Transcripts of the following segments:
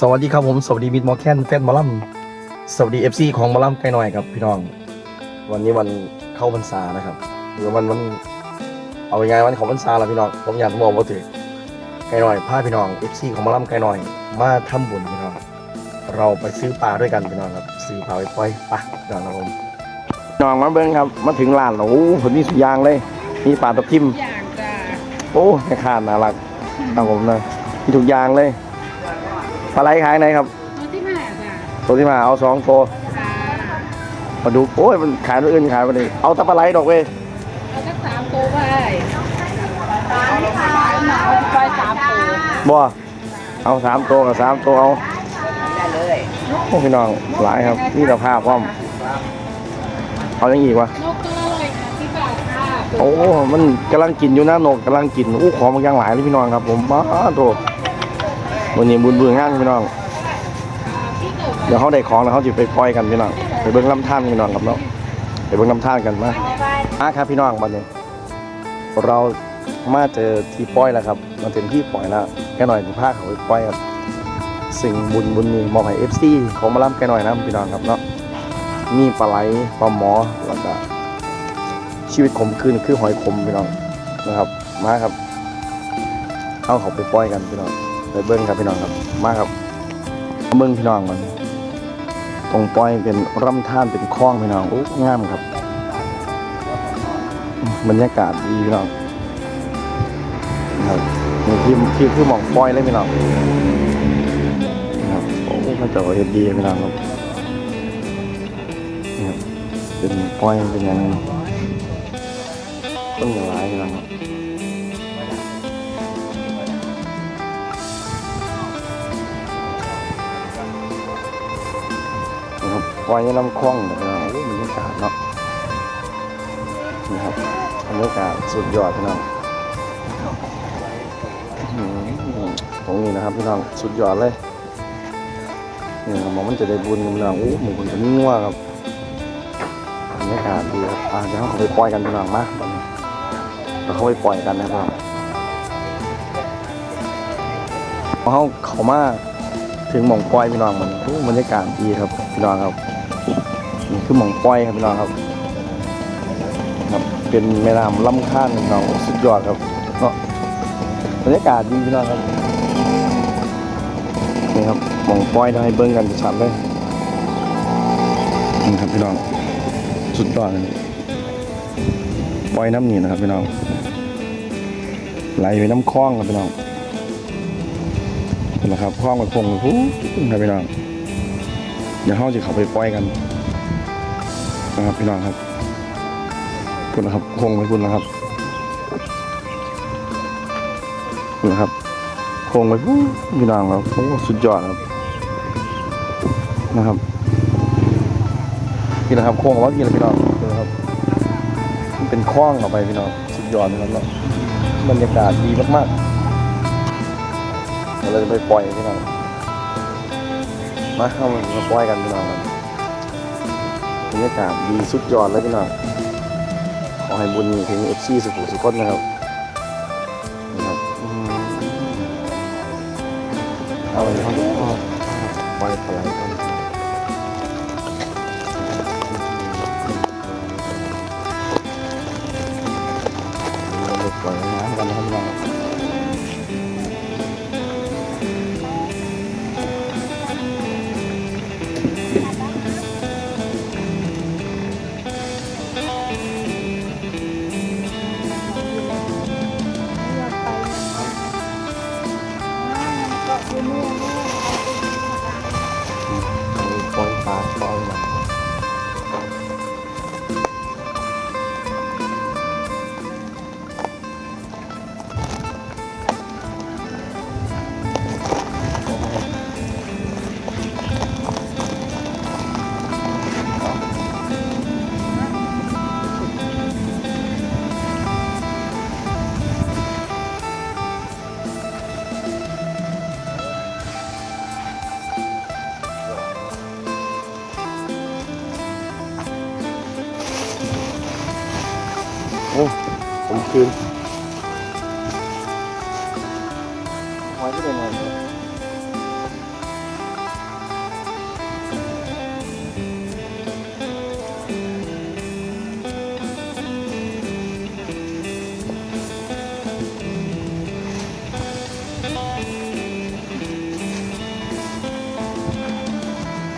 สวัสดีครับผมสวัสดีมิดมอร์แคนแฟนหมอลลัมสวัสดีเอฟซีของหมอลลัมไกลหน่อยครับพี่น้อง วันนี้วันเข้าพรรษานะครับหรือวันวันเอายังไงวันของพรรษาละพี่น้องผมอยากบอกว่าถือไกลหน่อยพาพี่น้องเอฟซีของหมอลลัมไกลหน่อย มาทำบุญพี่น้อง เราไปซื้อปลาด้วยกันพี่น้องครับซื้อปลาไปปล่อยปลาพี่น้องครับผมพี่น้องมาเบิ้งครับมาถึงร้านแล้วโอ้โหผมมีสุดยางเลยมีปลาตะพิมอย่างจ้าโอ้แม่ค้าน่ารักครับผมนะมีทุกอย่างเลย ปลาไหลขายไหนครับตัวที่มาจ้าตัวที่มาเอาสองตัวจ้ามาดูโอ้ยมันขายตัวอื่นขายไปเลยเอาแตะปลาไหลดอกเว้ยเอาสักสามตัวไปเอาไปสามตัวบ่เอาสามตัวกับสามตัวเอาโอ้พี่น้องหลายครับนี่เราภาพพร้อมเอาอย่างอีกวะนกตัวละร้อยห้าสิบบาทค่ะโอ้มันกำลังกินอยู่นะนกกำลังกินอู้ของมันยังหลายเลยพี่น้องครับผมมาโต วันนี้บุญเบืองงานพี่น้อง เดี๋ยวเขาได้ของแล้วเขาจะไปปล่อยกันพี่น้อง ไปเบิ้งลำท่านพี่น้องครับเนาะไปเบิ้งลำท่านกันมาอะครับพี่น้องบัดนี้ เรามาเจอที่ปล่อยแล้วครับมาถึงที่ปล่อยแล้วแกหน่อยจะพาเขาไปปล่อยครับสิ่งบุญบุญนี้มอบให้เอฟซีของมาล่ำแกหน่อยนะพี่น้องครับเนาะมีปลาไหลปลาหมอแล้วก็ชีวิตขมคืนคือหอยขมพี่น้องนะครับ มาครับ เอาเขาไปปล่อยกันพี่น้อง ไปเบิ้งครับพี่น้องครับ มาครับเบิ้งพี่น้องมันตรงปอยเป็นร่ำท่านเป็นคลองพี่น้องโอ้งามครับ บรรยากาศดีพี่น้องครับนี่ที่ที่คือหมองปอยเลยพี่น้องครับโอ้พระเจ้าเฮ็ดดีพี่น้องครับนี่ครับเป็นปอยเป็นยังต้นอย่างไรพี่น้องครับ นะครับปอยในลำคลองนะพี่น้องโอ้บรรยากาศเนาะนี่ครับบรรยากาศสุดยอดพี่น้องอื้อหือตรงนี้นะครับพี่น้องสุดยอดเลยนี่ครับมองมันจะได้บุญพี่น้องโอ้หมูมันจะงัวครับบรรยากาศดีครับอ่าเดี๋ยวเขาไปปล่อยกันพี่น้องมาตอนนี้เราเขาไปปล่อยกันนะครับเขาเขามาถึงหม่องปล่อยพี่น้องมันโอ้บรรยากาศดีครับพี่น้องครับ นี่คือหมองปล่อยครับพี่น้องครับครับ เป็นแม่น้ำลำข้านพี่น้องสุดยอดครับเนาะบรรยากาศดีพี่น้องครับนี่ครับหมองปล่อยได้ให้เบิ้งกันชัดเลยนี่ครับพี่น้องสุดยอดเลยปล่อยน้ำหนีนะครับพี่น้องไหลไปน้ำคลองครับพี่น้องนี่แหละครับคลองมันคงหูครับพี่น้องเดี๋ยวเขาจะเข้าไปปล่อยกัน นะครับพี่น้องครับคุณนะครับคงไปคุณนะครับคุณนะครับคงไปพู้พี่น้องครับโอ้สุดยอดครับนะครับพี่นะครับโค้งว่าพี่นะพี่น้องนะครับมันเป็นคล้องออกไปพี่น้องสุดยอดนะครับเนาะบรรยากาศดีมากๆเดี๋ยวเราจะไปปล่อยพี่น้องมาเข้ามาปล่อยกันพี่น้องครับ รรยากาศดีสุดยอดเลยพี่น้องขอให้บุญถึงเอฟซีสุขุสุขนะครับนะครับเอาเลยครับปล่อยปลาไหลกันืน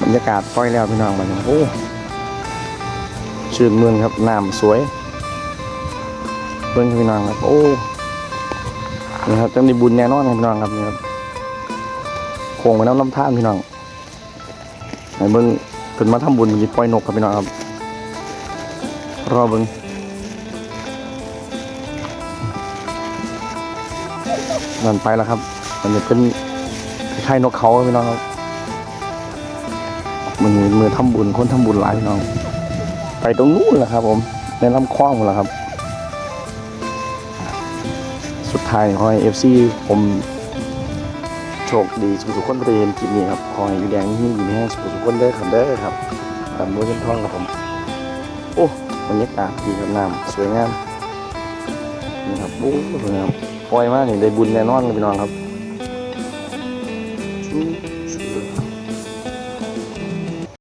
บรรยากาศปล่อยแล้วพี่น้องมาโอ้ชื่นมื่นครับน้ำสวย เบิ้งครับพี่น้องครับ โอ้นี่ครับจังได้บุญแน่นอนครับพี่น้องครับนี่ครับโค้งไปน้ำลำธารพี่น้องไหนเบิ้งเพิ่นมาทำบุญมีปล่อยนกครับพี่น้องครับ รอเบิ้งนั่นไปแล้วครับมันจะเป็นคล้ายนกเขาครับพี่น้องครับมือมือทำบุญคนทำบุญหลายพี่น้อง ไปตรงนู้นแหละครับ ผมในลำคลองหมดแล้วครับ สุดท้ายขอให้เอฟซีผมโชคดีสุขทุกคนไปเห็นคลิปนี้ครับขอให้อยู่แดงยิ่งอยู่แห้งสุขทุกคนได้ครับได้ครับตามด้วยเงินทองครับผม โอ้บรรยากาศดีครับน้ำสวยงามนี่ครับโอ้สวยงามปล่อยมากนี่ได้บุญแน่นอนเลยพี่น้องครับอืม